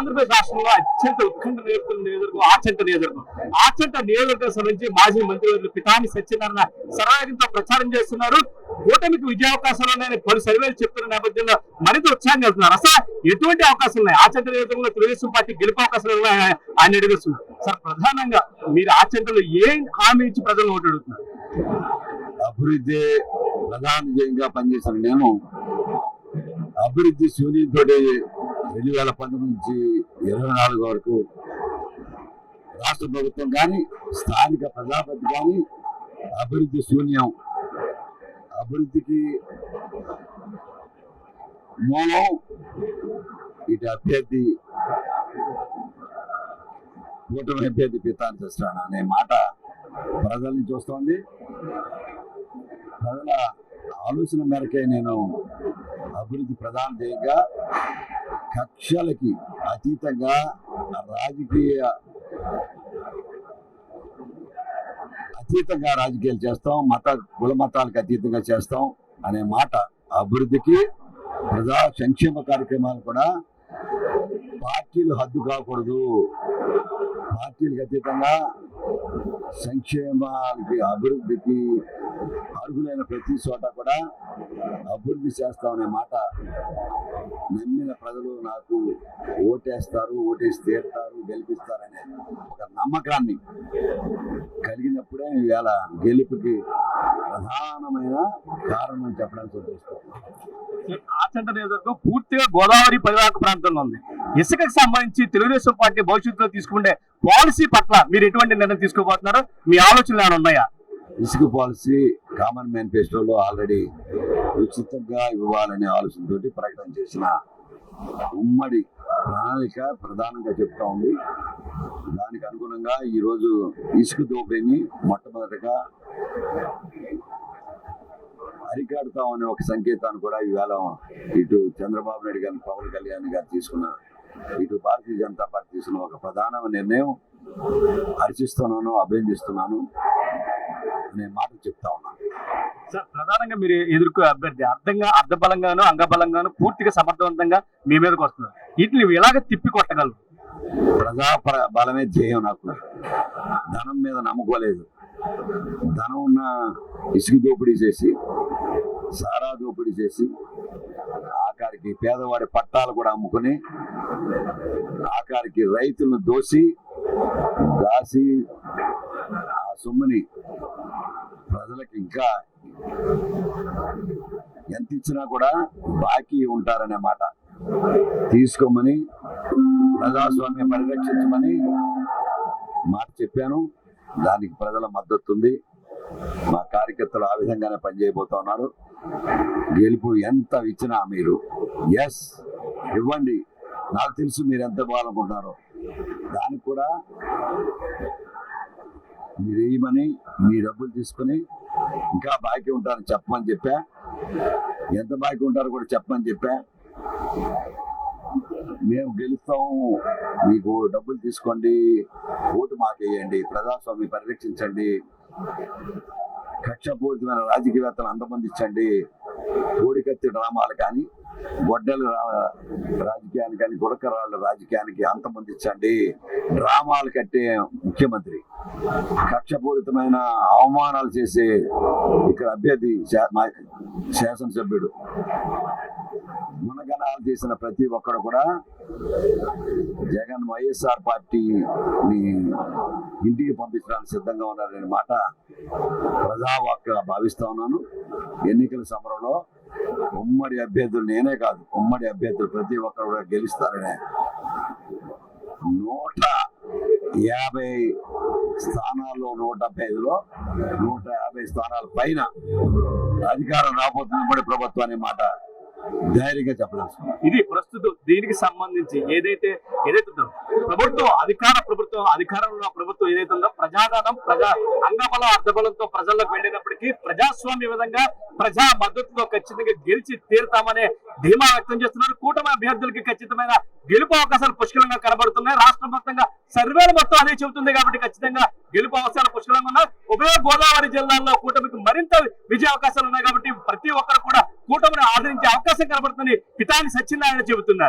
ఆంధ్రప్రదేశ్ రాష్ట్రంలో అత్యంత ఉత్కంఠ నియోజకవర్గం నియోజకవర్గం ఆచంట నియోజకవర్గం. ఆచంట నియోజకవర్గం సంబంధించి మాజీ మంత్రివర్యులు పితాని సత్యనారాయణ సరాయంతో ప్రచారం చేస్తున్నారు. కూటమికి విజయ అవకాశాలు ఉన్నాయని పలు సర్వేలు చెప్తున్న నేపథ్యంలో మరింత ఉత్సాహంగా వెళ్తున్నారు. అసలు ఎటువంటి అవకాశాలు ఉన్నాయి? ఆచంట నియోజకవర్గంలో తెలుగుదేశం పార్టీ గెలుపు అవకాశాలు ఉన్నాయని ఆయన అడుగుతున్నారు సార్ ప్రధానంగా మీరు ఆచంటలో ఏం హామీ ఇచ్చి ప్రజలు ఓటు అడుగుతున్నారు? అభివృద్ధి ప్రధాన ధ్యేయంగా పనిచేసిన నేను అభివృద్ధి శూన్యంతో రెండు వేల పంతొమ్మిది నుంచి ఇరవై నాలుగు వరకు రాష్ట్ర ప్రభుత్వం కానీ స్థానిక ప్రజాపతి కానీ అభివృద్ధి శూన్యం. అభివృద్ధికి మూలం ఇటు అభ్యర్థి కూటమి అభ్యర్థి పితాని చేస్తాను అనే మాట ప్రజల్ని చూస్తోంది. ప్రజల ఆలోచన మేరకే నేను అభివృద్ధి ప్రధాన ధ్యేయంగా కక్షలకి అతీతంగా రాజకీయ అతీతంగా రాజకీయాలు చేస్తాం మత కుల మతాలకు అతీతంగా చేస్తాం అనే మాట అభివృద్ధికి ప్రజా సంక్షేమ కార్యక్రమాలు కూడా పార్టీలు హద్దు కాకూడదు. పార్టీలకు అతీతంగా సంక్షేమానికి అభివృద్ధికి అర్హులైన ప్రతి చోట కూడా అభివృద్ధి చేస్తామనే మాట నమ్మిన ప్రజలు నాకు ఓటేస్తారు ఓటేసి తీరుతారు గెలిపిస్తారనే ఒక నమ్మకాన్ని కలిగినప్పుడే ఇవాళ గెలుపుకి ప్రధానమైన కారణం చెప్పడానికి ఉద్దేశిస్తాను ఆచంట నియోజకవర్గం పూర్తిగా గోదావరి పరివాహక ప్రాంతంలో ఉంది. ఇసుకకు సంబంధించి తెలుగుదేశం పార్టీ భవిష్యత్తులో తీసుకునే పాలసీ పట్ల మీరు ఎటువంటి నిర్ణయం తీసుకోబోతున్నారు మీ ఆలోచనలు ఏమైనా ఉన్నాయా? ఇసుక పాలసీ కామన్ మేనిఫెస్టోలో ఆల్రెడీ ఉచితంగా ఇవ్వాలనే ఆలోచనతో ప్రకటన చేసిన ఉమ్మడి ప్రణాళిక ప్రధానంగా చెప్తా ఉంది. దానికి అనుగుణంగా ఈరోజు ఇసుక దోపిడీని మొట్టమొదటిగా అరికాడుతామనే ఒక సంకేతాన్ని కూడా ఈవేళ ఇటు చంద్రబాబు నాయుడు గారిని పవన్ కళ్యాణ్ గారు తీసుకున్న ఇటు భారతీయ జనతా పార్టీ తీసుకున్న ఒక ప్రధానమైన నిర్ణయం హర్షిస్తున్నాను అభినందిస్తున్నాను అనే మాట చెప్తా ఉన్నాను. సార్ ప్రధానంగా మీరు ఎదుర్కొనే అభ్యర్థి అర్థంగా అర్ధబలంగాను అంగబలంగాను పూర్తిగా సమర్థవంతంగా మీ మీదకి వస్తున్నారు. వీటిని ఎలాగ తిప్పి కొట్టగలరు ప్రజా ప్ర- బలమే ధ్యేయం నాకు. ధనం మీద నమ్ముకోలేదు ధనం ఉన్న ఇసుక దోపిడీ చేసి సారా దోపిడీ చేసి ఆఖరికి పేదవాడి పట్టాలు కూడా అమ్ముకుని ఆఖరికి రైతులను దోసి దాసి ఆ సొమ్ముని ప్రజలకు ఇంకా ఎంత ఇచ్చినా కూడా బాకీ ఉంటారనే మాట. తీసుకోమని ప్రజాస్వామ్యం పరిరక్షించమని మాట చెప్పాను. దానికి ప్రజల మద్దతు ఉంది మా కార్యకర్తలు ఆ విధంగానే పనిచేయబోతా ఉన్నారు. గెలుపు ఎంత ఇచ్చినా మీరు ఎస్ ఇవ్వండి. నాకు తెలుసు మీరు ఎంత బాగాలనుకుంటున్నారో దానికి కూడా మీరు వేయమని మీ డబ్బులు తీసుకుని ఇంకా బాకీ ఉంటారని చెప్పమని చెప్పా. ఎంత బాకీ ఉంటారో కూడా చెప్పమని చెప్పా. మేము గెలుస్తాము మీకు డబ్బులు తీసుకోండి ఓటు మాకేయండి ప్రజాస్వామి పరిరక్షించండి కక్షపూరితమైన రాజకీయవేత్తలు అంతమందించండి కోడికత్తి డ్రామాలు కానీ గొడ్డల రా- రాజకీయానికి కానీ గుడకరాళ్ళ రాజకీయానికి అంతమందించండి డ్రామాలు కట్టే ముఖ్యమంత్రి. కక్షపూరితమైన అవమానాలు చేసే ఇక్కడ అభ్యర్థి శాసనసభ్యుడు. గుణగణాలు చేసిన ప్రతి ఒక్కడు కూడా జగన్ వైఎస్ఆర్ పార్టీని ఇంటికి పంపించడానికి సిద్ధంగా ఉన్నారనే మాట ప్రజావాక్గా భావిస్తా ఉన్నాను. ఎన్నికల సమరంలో ఉమ్మడి అభ్యర్థులు నేనే కాదు ఉమ్మడి అభ్యర్థులు ప్రతి ఒక్కరు కూడా గెలుస్తారనే నూట యాభై స్థానాల్లో నూట డెబ్బై ఐదులో నూట యాభై స్థానాల పైన అధికారం రాబోతుంది ఉమ్మడి ప్రభుత్వం అనే మాట ధైర్యంగా చెప్పదలుచుకున్నాను ఇది ప్రస్తుతం దీనికి సంబంధించి ఏదైతే ఏదైతే ఉందో ప్రభుత్వం అధికార ప్రభుత్వం అధికారంలో ఉన్న ప్రభుత్వం ఏదైతే ఉందో ప్రజాదానం ప్రజా అంగబలం అర్ధబలంతో ప్రజల్లోకి వెళ్ళినప్పటికీ ప్రజాస్వామ్య విధంగా ప్రజా మద్దతుతో ఖచ్చితంగా గెలిచి తీరుతామనే ధీమా వ్యక్తం చేస్తున్నారు. కూటమి అభ్యర్థులకి ఖచ్చితమైన గెలుపు అవకాశాలు పుష్కలంగా కనబడుతున్నాయి. రాష్ట్ర మొత్తంగా సర్వేలు మొత్తం అదే చెబుతుంది కాబట్టి ఖచ్చితంగా గెలుపు అవకాశాలు పుష్కలంగా ఉన్నాయి. ఉభయ గోదావరి జిల్లాల్లో కూటమికి మరింత విజయ అవకాశాలు ఉన్నాయి కాబట్టి ప్రతి ఒక్కరు కూడా కూటమిని ఆదరించే అవకాశం కనబడుతుంది పితాని సత్యనారాయణ చెబుతున్నారు.